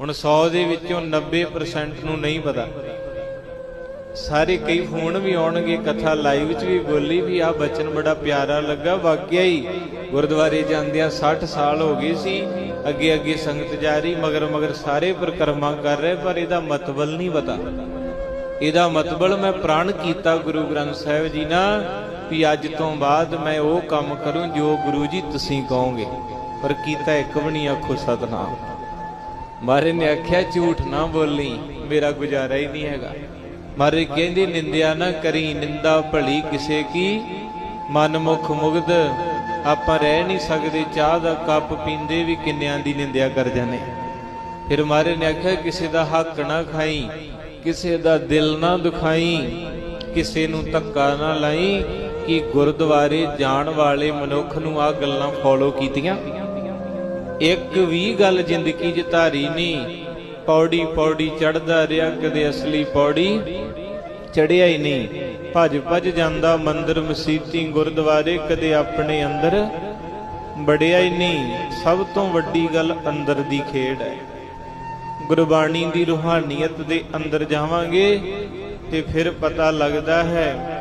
ਹੁਣ 100 ਦੇ ਵਿੱਚੋਂ 90% ਨੂੰ ਨਹੀਂ ਪਤਾ। ਸਾਰੇ ਕਈ ਫੋਨ ਵੀ ਆਉਣਗੇ, ਕਥਾ ਲਾਈਵ 'ਚ ਵੀ ਬੋਲੀ ਵੀ ਆ ਬਚਨ ਬੜਾ ਪਿਆਰਾ ਲੱਗਾ। ਵਾਕਿਆ ਹੀ ਗੁਰਦੁਆਰੇ ਜਾਂਦਿਆਂ 60 ਸਾਲ ਹੋ ਗਏ ਸੀ, ਅੱਗੇ ਅੱਗੇ ਸੰਗਤ ਜਾ ਰਹੀ, ਮਗਰ ਮਗਰ ਸਾਰੇ ਪਰਿਕਰਮਾ ਕਰ ਰਹੇ, ਪਰ ਇਹਦਾ ਮਤਬਲ ਨਹੀਂ ਪਤਾ। ਇਹਦਾ ਮਤਬਲ ਮੈਂ ਪ੍ਰਣ ਕੀਤਾ ਗੁਰੂ ਗ੍ਰੰਥ ਸਾਹਿਬ ਜੀ ਨਾਲ ਵੀ ਅੱਜ ਤੋਂ ਬਾਅਦ ਮੈਂ ਉਹ ਕੰਮ ਕਰੂੰ ਜੋ ਗੁਰੂ ਜੀ ਤੁਸੀਂ ਕਹੋਗੇ। ਪਰ ਕੀਤਾ ਇੱਕ ਵੀ ਨਹੀਂ ਆਖੋ ਸਤਨਾਮ। ਮਾਰੇ ਨੇ ਆਖਿਆ, ਝੂਠ ਨਾ ਬੋਲੀ, ਮੇਰਾ ਗੁਜ਼ਾਰਾ ਹੀ ਨਹੀਂ ਹੈਗਾ। ਮਾਰੇ ਕਹਿੰਦੀ, ਨਿੰਦਿਆ ਨਾ ਕਰੀ, ਨਿੰਦਾ ਭਲੀ ਕਿਸੇ ਕੀ? ਮਨ ਮੁਖ ਮੁਗਧ, ਆਪਾਂ ਰਹਿ ਨਹੀਂ ਸਕਦੇ, ਚਾਹ ਦਾ ਕੱਪ ਪੀਂਦੇ ਵੀ ਕਿੰਨਿਆਂ ਦੀ ਨਿੰਦਿਆ ਕਰ ਜਾਂਦੇ। ਫਿਰ ਮਾਰੇ ਨੇ ਆਖਿਆ, ਕਿਸੇ ਦਾ ਹੱਕ ਨਾ ਖਾਈ, ਕਿਸੇ ਦਾ ਦਿਲ ਨਾ ਦੁਖਾਈ, ਕਿਸੇ ਨੂੰ ਧੱਕਾ ਨਾ ਲਾਈ, ਕਿ ਗੁਰਦੁਆਰੇ ਜਾਣ ਵਾਲੇ ਮਨੁੱਖ ਨੂੰ ਆ ਗੱਲਾਂ ਫੋਲੋ ਕੀਤੀਆਂ? ਇੱਕ ਵੀ ਗੱਲ ਜ਼ਿੰਦਗੀ 'ਚ ਧਾਰੀ ਨਹੀਂ। ਪੌੜੀ ਪੌੜੀ ਚੜਦਾ ਰਿਹਾ, ਕਦੇ ਅਸਲੀ ਪੌੜੀ ਚੜਿਆ ਹੀ ਨਹੀਂ। ਭੱਜ ਭੱਜ ਜਾਂਦਾ ਮੰਦਰ, ਮਸੀਤੀ, ਗੁਰਦੁਆਰੇ, ਕਦੇ ਆਪਣੇ ਅੰਦਰ ਵੜਿਆ ਹੀ ਨਹੀਂ। ਸਭ ਤੋਂ ਵੱਡੀ ਗੱਲ ਅੰਦਰ ਦੀ ਖੇਡ ਹੈ। ਗੁਰਬਾਣੀ ਦੀ ਰੂਹਾਨੀਅਤ ਦੇ ਅੰਦਰ ਜਾਵਾਂਗੇ ਤੇ ਫਿਰ ਪਤਾ ਲੱਗਦਾ ਹੈ